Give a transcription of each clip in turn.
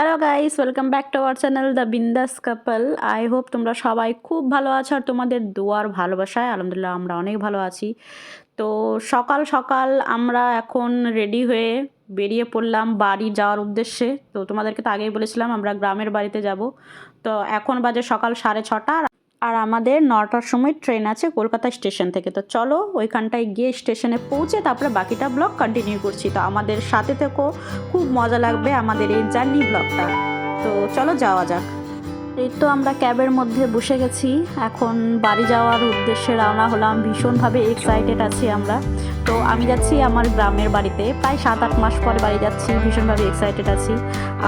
Hello guys welcome back to our channel the Bindaas couple I hope তোমরা সবাই খুব ভালো আছো আর তোমাদের দোয়ার ভালোবাসায় আলহামদুলিল্লাহ আমরা অনেক ভালো আছি। তো সকাল সকাল আমরা এখন রেডি হয়ে বেরিয়ে পড়লাম বাড়ি যাওয়ার উদ্দেশ্যে। তো তোমাদেরকে তো আগেই বলেছিলাম আমরা গ্রামের বাড়িতে যাব। তো এখন বাজে সকাল সাড়ে ছটা। আর- আমাদের নটার সময় ট্রেন আছে কলকাতা স্টেশন থেকে। তো চলো ওইখানটায় গিয়ে স্টেশনে পৌঁছে তারপরে বাকিটা ব্লগ কন্টিনিউ করছি। তো আমাদের সাথে থেকেও খুব মজা লাগবে আমাদের এই জার্নি ব্লগটা। তো চলো যাওয়া যাক। এই তো আমরা ক্যাবের মধ্যে বসে গেছি এখন বাড়ি যাওয়ার উদ্দেশ্যে রওনা হলাম ভীষণভাবে এক্সাইটেড আছি আমরা তো আমি যাচ্ছি আমার গ্রামের বাড়িতে প্রায় সাত আট মাস পরে বাড়ি যাচ্ছি ভীষণভাবে এক্সাইটেড আছি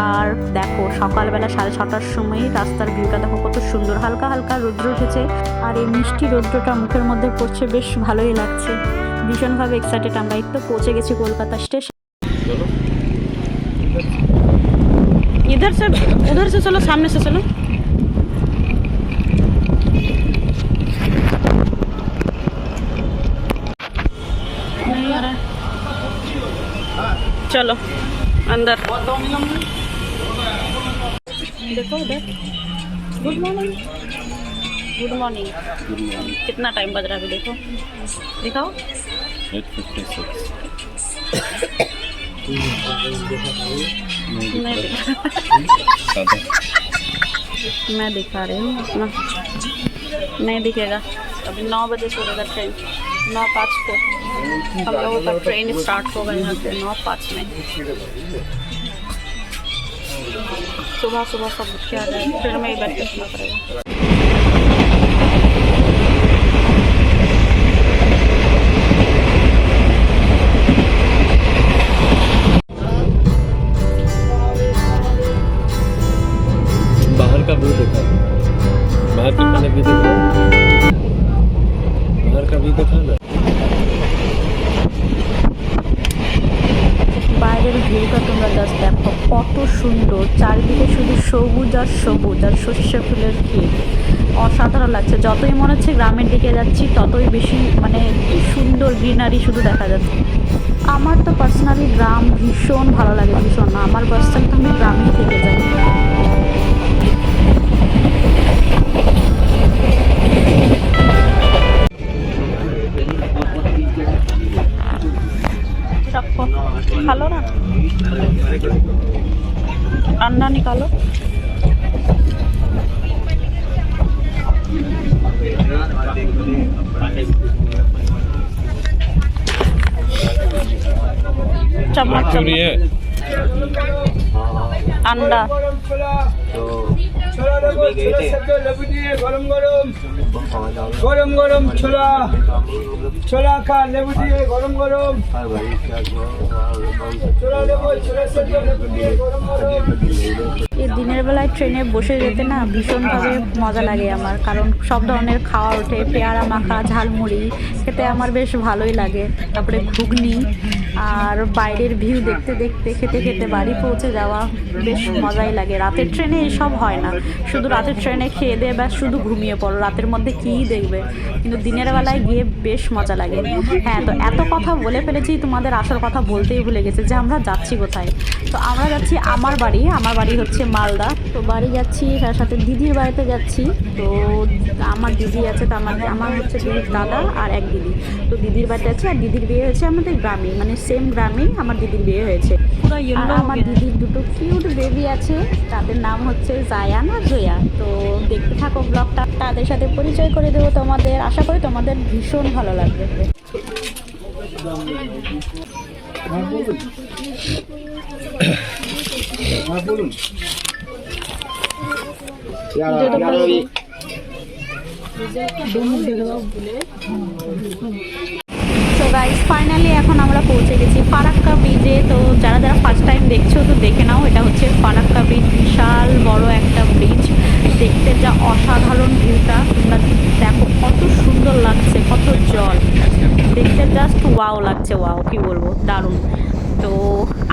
আর দেখো সকালবেলা সাড়ে ছটার সময় রাস্তার ভিউটা দেখো কত সুন্দর হালকা হালকা রৌদ্র উঠেছে আর এই মিষ্টি রৌদ্রটা মুখের মধ্যে পড়ছে বেশ ভালোই লাগছে ভীষণভাবে এক্সাইটেড আমরা একটু পৌঁছে গেছি কলকাতা স্টেশন इधर से उधर से चलो सामने से चलो अंदर देखो उधर गुड मॉर्निंग गुड मॉर्निंग कितना टाइम बज रहा है अभी देखो। दिखाओ। 856 मैं दिखा मैं दिखा रही हूँ अपना। नहीं दिखेगा। अभी नौ बजे छोड़ेगा ट्रेन नौ पाँच को। हम लोगों का ट्रेन स्टार्ट होगा यहाँ से नौ पाँच में। सुबह सुबह सब उठ के आ जाए फिर में ही बैठ के सुना पड़ेगा। তোমরা জাস্ট দেখো, কত সুন্দর। চারিদিকে শুধু সবুজ আর সবুজ, আর শস্য ফুলের ক্ষেত অসাধারণ লাগছে। যতই মনে হচ্ছে গ্রামের দিকে যাচ্ছি, ততই বেশি মানে সুন্দর গ্রিনারি শুধু দেখা যাচ্ছে। আমার তো পার্সোনালি গ্রাম ভীষণ ভালো লাগে, ভীষণ। আমার বাস আমি গ্রামেই থেকে যাই चम्मच चूरी है चम्मच अंडा ছোলা দেবো ছোলা সেদ্ধ লেবু দিয়ে গরম গরম গরম গরম ছোলা ছোলা খা লেবু দিয়ে গরম গরম ছোলা দেবো ছোলা সেদ্ধ লেবু দিয়ে গরম গরম এই দিনের বেলায় ট্রেনে বসে যেতে না ভীষণভাবে মজা লাগে আমার। কারণ সব ধরনের খাওয়া ওঠে, পেয়ারা মাখা, ঝালমুড়ি, খেতে আমার বেশ ভালোই লাগে। তারপরে ঘুগনি আর বাইরের ভিউ দেখতে দেখতে, খেতে খেতে বাড়ি পৌঁছে যাওয়া বেশ মজাই লাগে। রাতের ট্রেনে এসব হয় না। শুধু রাতের ট্রেনে খেয়ে দিয়ে ব্যাস শুধু ঘুমিয়ে পড়ো। রাতের মধ্যে কী দেখবে? কিন্তু দিনের বেলায় গিয়ে বেশ মজা লাগে। হ্যাঁ তো এত কথা বলে ফেলেছি, তোমাদের আসল কথা বলতেই ভুলে গেছে যে আমরা যাচ্ছি কোথায়? তো আমরা যাচ্ছি আমার বাড়ি। আমার বাড়ি হচ্ছে মালদা। তো বাড়ি যাচ্ছি তার সাথে দিদির বাড়িতে যাচ্ছি। তো আমার দিদি আছে তো আমার আমার হচ্ছে দিদির দাদা আর এক দিদি। তো দিদির বাড়িতে আছে আর দিদির বিয়ে হয়েছে আমাদের গ্রামে। মানে সেম গ্রামেই আমার দিদির বিয়ে হয়েছে। আমার দিদির দুটো কিউট বেবি আছে তাদের নাম হচ্ছে জায়ান আর জয়া। তো দেখতে থাকো ব্লগটা তাদের সাথে পরিচয় করে দেবো তোমাদের। আশা করি তোমাদের ভীষণ ভালো লাগবে। তো গাইস ফাইনালি এখন আমরা পৌঁছে গেছি ফারাক্কা ব্রিজে তো যারা যারা ফার্স্ট টাইম দেখছ, তো দেখে নাও, এটা হচ্ছে ফারাক্কা ব্রিজ বিশাল বড় একটা ব্রিজ দেখতে যা অসাধারণ ভিউটা তোমরা দেখো কত সুন্দর লাগছে, কত জল। দেখতে জাস্ট ওয়াও লাগছে ওয়াও কি বলব? দারুণ। তো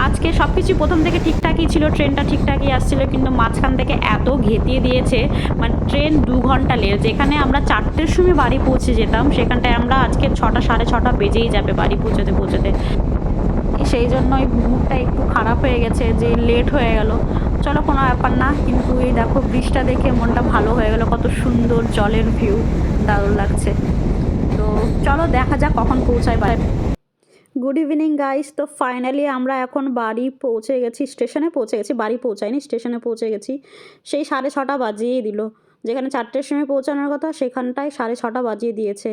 আজকে সব কিছু প্রথম থেকে ঠিকঠাকই ছিল, ট্রেনটা ঠিকঠাকই আসছিল, কিন্তু মাঝখান থেকে এত ঘেতিয়ে দিয়েছে। মানে ট্রেন দু ঘণ্টা লেট, যেখানে আমরা চারটের সময় বাড়ি পৌঁছে যেতাম, সেখানটায় আমরা আজকে ছটা, সাড়ে ছটা বেজেই যাবে বাড়ি পৌঁছতে পৌঁছতে। সেই জন্যই মুডটা একটু খারাপ হয়ে গেছে, যে লেট হয়ে গেল। চলো কোনো ব্যাপার না, কিন্তু এই দেখো ব্রিজটা দেখে মনটা ভালো হয়ে গেল, কত সুন্দর জলের ভিউ, দারুণ লাগছে। তো চলো দেখা যাক কখন পৌঁছায় বাড়ি। গুড ইভিনিং গাইস তো ফাইনালি আমরা এখন বাড়ি পৌঁছে গেছি স্টেশনে পৌঁছে গেছি। বাড়ি পৌঁছায়নি স্টেশনে পৌঁছে গেছি। সেই সাড়ে ছটা বাজিয়েই দিল। যেখানে চারটের সময় পৌঁছানোর কথা, সেখানটায় সাড়ে ছটা বাজিয়ে দিয়েছে।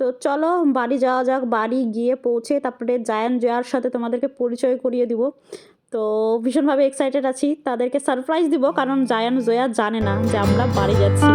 তো চলো বাড়ি যাওয়া যাক। বাড়ি গিয়ে পৌঁছে তারপরে জায়ান, জয়ার সাথে তোমাদেরকে পরিচয় করিয়ে দিব। তো ভীষণভাবে এক্সাইটেড আছি। তাদেরকে সারপ্রাইজ দিব, কারণ জায়ান, জয়া জানে না যে আমরা বাড়ি যাচ্ছি।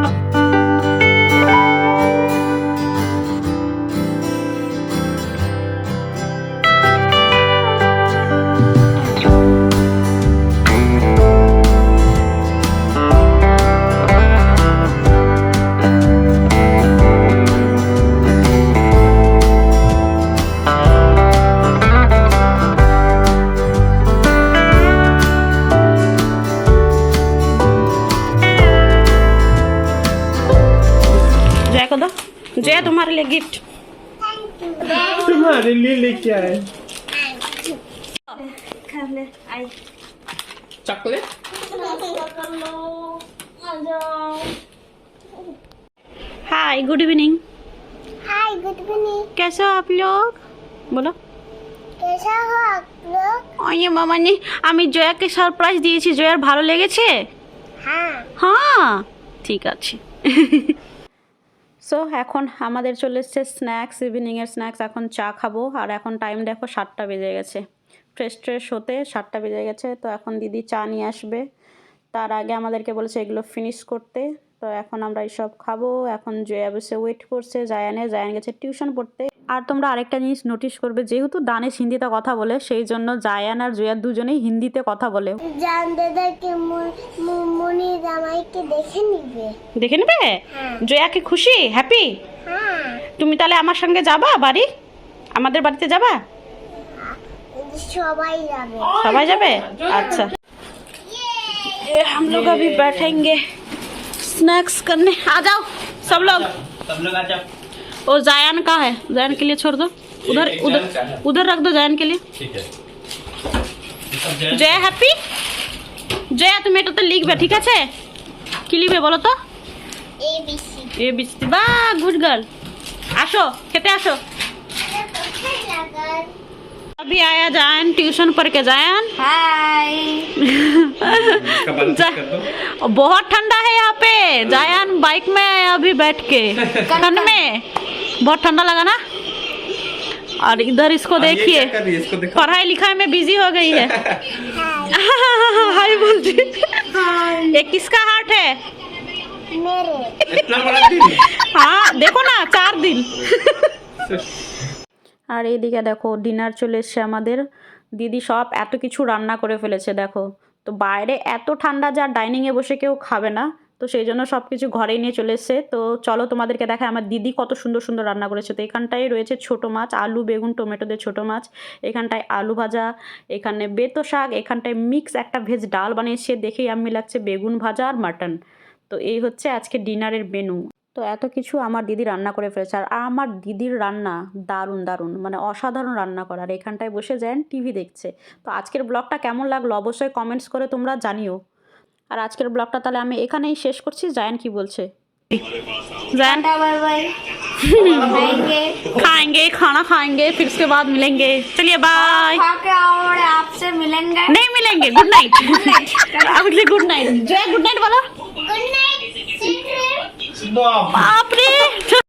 तुम्हारे लिए गिफ्ट तुम्हारे लिए लेके आए chocolate hi good evening hi good evening कैसे हो आप लोग बोलो कैसा हो आप लोग ওই মামা নি আমি জয়াকে সারপ্রাইজ দিয়েছি জয়ার ভালো লেগেছে हाँ হ্যাঁ ঠিক আছে সো এখন আমাদের চলে এসছে স্ন্যাক্স ইভিনিংয়ের স্ন্যাক্স এখন চা খাব। আর এখন টাইম দেখো সাতটা বেজে গেছে। ফ্রেশ ট্রেশ হতে সাতটা বেজে গেছে। তো এখন দিদি চা নিয়ে আসবে। তার আগে আমাদেরকে বলেছে এগুলো ফিনিশ করতে। তো এখন আমরা এইসব খাবো এখন জয়া বসে ওয়েট করছে জায়ানে জায়ান গেছে টিউশন পড়তে আর তোমরা আরেকটা জিনিস নোটিস করবে যেহেতু দানেশ হিন্দিতে কথা বলে সেই জন্য জায়ান আর জয়া দুজনেই হিন্দিতে কথা বলে জান দাদাকে মনি জামাইকে দেখে নিবে দেখে নেবে হ্যাঁ জয়া কি খুশি হ্যাপি হ্যাঁ তুমি তাহলে আমার সঙ্গে যাবা বাড়ি আমাদের বাড়িতে যাবা সবাই যাবে সবাই যাবে अच्छा ये हम लोग अभी बैठेंगे स्नैक्स करने आ जाओ सब लोग सब लोग आ जाओ वो जायन का है जायन के लिए छोड़ दो उधर उधर उधर रख दो जायन के लिए ठीक है सब जय জয়া হ্যাপি জয়া তুমি এটাতে লিখবে ঠিক আছে কি লিখবে বলো তো এ বি সি এ বৃষ্টি বা গুড গার্ল আসো খেতে আসো अभी आया जायन ट्यूशन पढ़ के जायन হাই इसका बाल जा- कर दो और बहुत ठंडा है यहाँ पे जायन बाइक में आया अभी बैठ के ठंड में बहुत ठंडा लगा ना और इधर इसको अब ये देखिए क्या कर रही है इसको देखो पढ़ाई लिखाई में बिजी हो गई है हाय बोलती ये किसका हार्ट है মেরে इतना बड़ा दिन हाँ देखो ना चार दिन আর এইদিকে দেখো ডিনার চলে এসছে আমাদের দিদি সব এত কিছু রান্না করে ফেলেছে দেখো তো বাইরে এত ঠান্ডা যা ডাইনিংয়ে বসে কেউ খাবে না, তো সেই জন্য সব কিছু ঘরেই নিয়ে চলে এসছে। তো চলো তোমাদেরকে দেখায় আমার দিদি কত সুন্দর সুন্দর রান্না করেছে। তো এখানটায় রয়েছে ছোট মাছ, আলু, বেগুন, টমেটো দিয়ে ছোটো মাছ, এখানটায় আলু ভাজা, এখানে বেতো শাক, এখানটায় মিক্স একটা ভেজ ডাল বানিয়েছে, দেখেই আমি লাগছে বেগুন ভাজা আর মাটন তো এই হচ্ছে আজকে ডিনারের মেনু তো এত কিছু আমার দিদি রান্না করে ফেলেছে আর আমার দিদির রান্না দারুণ দারুণ মানে অসাধারণ রান্না করা আর এখানটায় বসে যান টিভি দেখছে তো আজকের ব্লগটা কেমন লাগলো অবশ্যই কমেন্টস করে তোমরা জানিও আর আজকের ব্লগটা তাহলে আমি এখানেই শেষ করছি জায়ান কি বলছে জায়ান টাটা বাই বাই खाएंगे खाएंगे खाना खाएंगे फिर उसके बाद मिलेंगे चलिए बाय खा के और आपसे मिलेंगे नहीं मिलेंगे गुड नाइट गुड नाइट जय गुड नाइट बोलो गुड नाइट 妈，你。